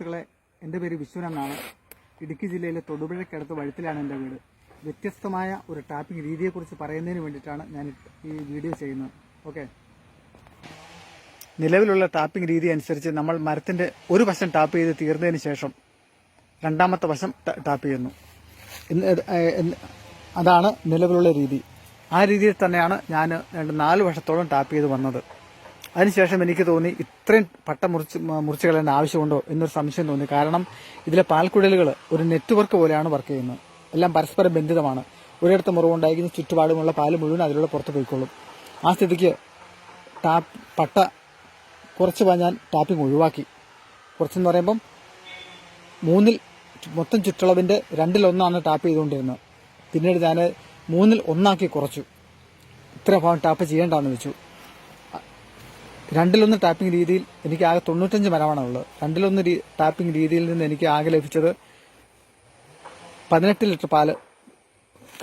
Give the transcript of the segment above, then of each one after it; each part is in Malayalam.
സുഹൃത്തുക്കളെ എന്റെ പേര് വിശ്വൻ എന്നാണ്. ഇടുക്കി ജില്ലയിലെ തൊടുപുഴയ്ക്കടുത്ത് വഴുത്തിലാണ് എന്റെ വീട്. വ്യത്യസ്തമായ ഒരു ടാപ്പിംഗ് രീതിയെക്കുറിച്ച് പറയുന്നതിന് വേണ്ടിയിട്ടാണ് ഞാൻ ഈ വീഡിയോ ചെയ്യുന്നത്. ഓക്കെ? നിലവിലുള്ള ടാപ്പിംഗ് രീതി അനുസരിച്ച് നമ്മൾ മരത്തിന്റെ ഒരു വശം ടാപ്പ് ചെയ്ത് തീർന്നതിന് ശേഷം രണ്ടാമത്തെ വശം ടാപ്പ് ചെയ്യുന്നു. അതാണ് നിലവിലുള്ള രീതി. ആ രീതിയിൽ തന്നെയാണ് ഞാൻ നാല് വർഷത്തോളം ടാപ്പ് ചെയ്ത് വന്നത്. അതിനുശേഷം എനിക്ക് തോന്നി ഇത്രയും പട്ട മുറിച്ച് മുറിച്ച് കളയേണ്ട ആവശ്യമുണ്ടോ എന്നൊരു സംശയം തോന്നി. കാരണം ഇതിലെ പാൽക്കുഴലുകൾ ഒരു നെറ്റ്വർക്ക് പോലെയാണ് വർക്ക് ചെയ്യുന്നത്. എല്ലാം പരസ്പരം ബന്ധിതമാണ്. ഒരിടത്ത് മുറിവുണ്ടായിരിക്കുന്ന ചുറ്റുപാടുമുള്ള പാൽ മുഴുവൻ അതിലൂടെ പുറത്ത് പോയിക്കൊള്ളും. ആ സ്ഥിതിക്ക് ടാപ്പ് പട്ട കുറച്ച് ഞാൻ ടാപ്പിംഗ് ഒഴിവാക്കി. കുറച്ചെന്ന് പറയുമ്പം മൂന്നിൽ മൊത്തം ചുറ്റളവിന്റെ രണ്ടിലൊന്നാണ് ടാപ്പ് ചെയ്തുകൊണ്ടിരുന്നത്. പിന്നീട് ഞാൻ മൂന്നിൽ ഒന്നാക്കി കുറച്ചു. ഇത്ര ഭാഗം ടാപ്പ് ചെയ്യേണ്ടെന്ന് വെച്ചു. രണ്ടിലൊന്ന് ടാപ്പിംഗ് രീതിയിൽ എനിക്ക് ആകെ തൊണ്ണൂറ്റഞ്ച് മരമാണ് ഉള്ളത് രണ്ടിലൊന്ന് ടാപ്പിംഗ് രീതിയിൽ നിന്ന് എനിക്ക് ആകെ ലഭിച്ചത് പതിനെട്ട് ലിറ്റർ പാൽ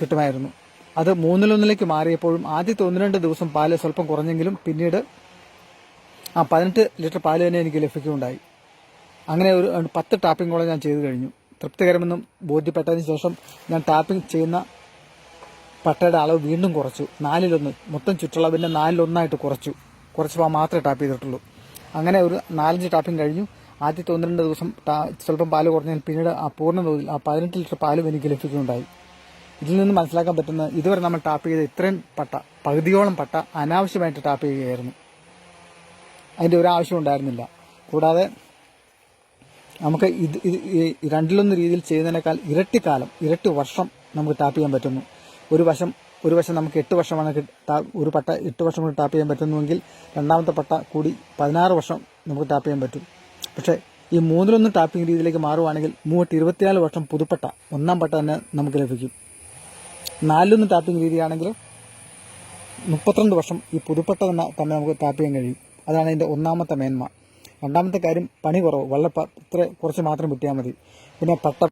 കിട്ടുമായിരുന്നു. അത് മൂന്നിലൊന്നിലേക്ക് മാറിയപ്പോഴും ആദ്യത്തെ ഒന്ന് രണ്ട് ദിവസം പാൽ സ്വല്പം കുറഞ്ഞെങ്കിലും പിന്നീട് ആ പതിനെട്ട് ലിറ്റർ പാൽ തന്നെ എനിക്ക് ലഭിക്കുകയുണ്ടായി. അങ്ങനെ ഒരു ഒരു പത്ത് ടാപ്പിങ്ങോളം ഞാൻ ചെയ്തു കഴിഞ്ഞു. തൃപ്തികരമെന്നും ബോധ്യപ്പെട്ടതിന് ശേഷം ഞാൻ ടാപ്പിംഗ് ചെയ്യുന്ന പട്ടയുടെ അളവ് വീണ്ടും കുറച്ചു. നാലിലൊന്ന് മൊത്തം ചുറ്റളവിന്റെ നാലിലൊന്നായിട്ട് കുറച്ചു. കുറച്ച് പാ മാത്രമേ ടാപ്പ് ചെയ്തിട്ടുള്ളൂ. അങ്ങനെ ഒരു നാലഞ്ച് ടാപ്പിംഗ് കഴിഞ്ഞു. ആദ്യത്തെ ഒന്ന് രണ്ട് ദിവസം സ്വല്പം പാൽ കുറഞ്ഞാൽ പിന്നീട് ആ പൂർണ തോതിൽ ആ പതിനെട്ട് ലിറ്റർ പാലും എനിക്ക് ലഭിക്കുകയുണ്ടായി. ഇതിൽ നിന്ന് മനസ്സിലാക്കാൻ പറ്റുന്ന ഇതുവരെ നമ്മൾ ടാപ്പ് ചെയ്ത ഇത്രയും പട്ട പകുതിയോളം പട്ട അനാവശ്യമായിട്ട് ടാപ്പ് ചെയ്യുകയായിരുന്നു. അതിന്റെ ഒരു ആവശ്യം ഉണ്ടായിരുന്നില്ല. കൂടാതെ നമുക്ക് ഇത് രണ്ടിലൊന്ന് രീതിയിൽ ചെയ്യുന്നതിനേക്കാൾ ഇരട്ടി കാലം ഇരട്ടി വർഷം നമുക്ക് ടാപ്പ് ചെയ്യാൻ പറ്റുന്നു. ഒരു വശം ഒരു വശം നമുക്ക് എട്ട് വർഷമാണ് ഒരു പട്ട എട്ട് വർഷം കൊണ്ട് ടാപ്പ് ചെയ്യാൻ പറ്റുന്നുവെങ്കിൽ രണ്ടാമത്തെ പട്ട കൂടി പതിനാറ് വർഷം നമുക്ക് ടാപ്പ് ചെയ്യാൻ പറ്റും. പക്ഷേ ഈ മൂന്നിലൊന്ന് ടാപ്പിംഗ് രീതിയിലേക്ക് മാറുവാണെങ്കിൽ മൂവട്ട് ഇരുപത്തിനാല് വർഷം പുതുപ്പട്ട ഒന്നാം പട്ട തന്നെ നമുക്ക് ലഭിക്കും. നാലിലൊന്ന് ടാപ്പിംഗ് രീതിയാണെങ്കിൽ മുപ്പത്തിരണ്ട് വർഷം ഈ പുതുപ്പട്ട തന്നെ തന്നെ നമുക്ക് ടാപ്പ് ചെയ്യാൻ കഴിയും. അതാണ് അതിന്റെ ഒന്നാമത്തെ മേന്മ. രണ്ടാമത്തെ കാര്യം പണി കുറവ്. വളരെ ഇത്ര കുറച്ച് മാത്രം കിട്ടിയാൽ മതി. പിന്നെ പട്ട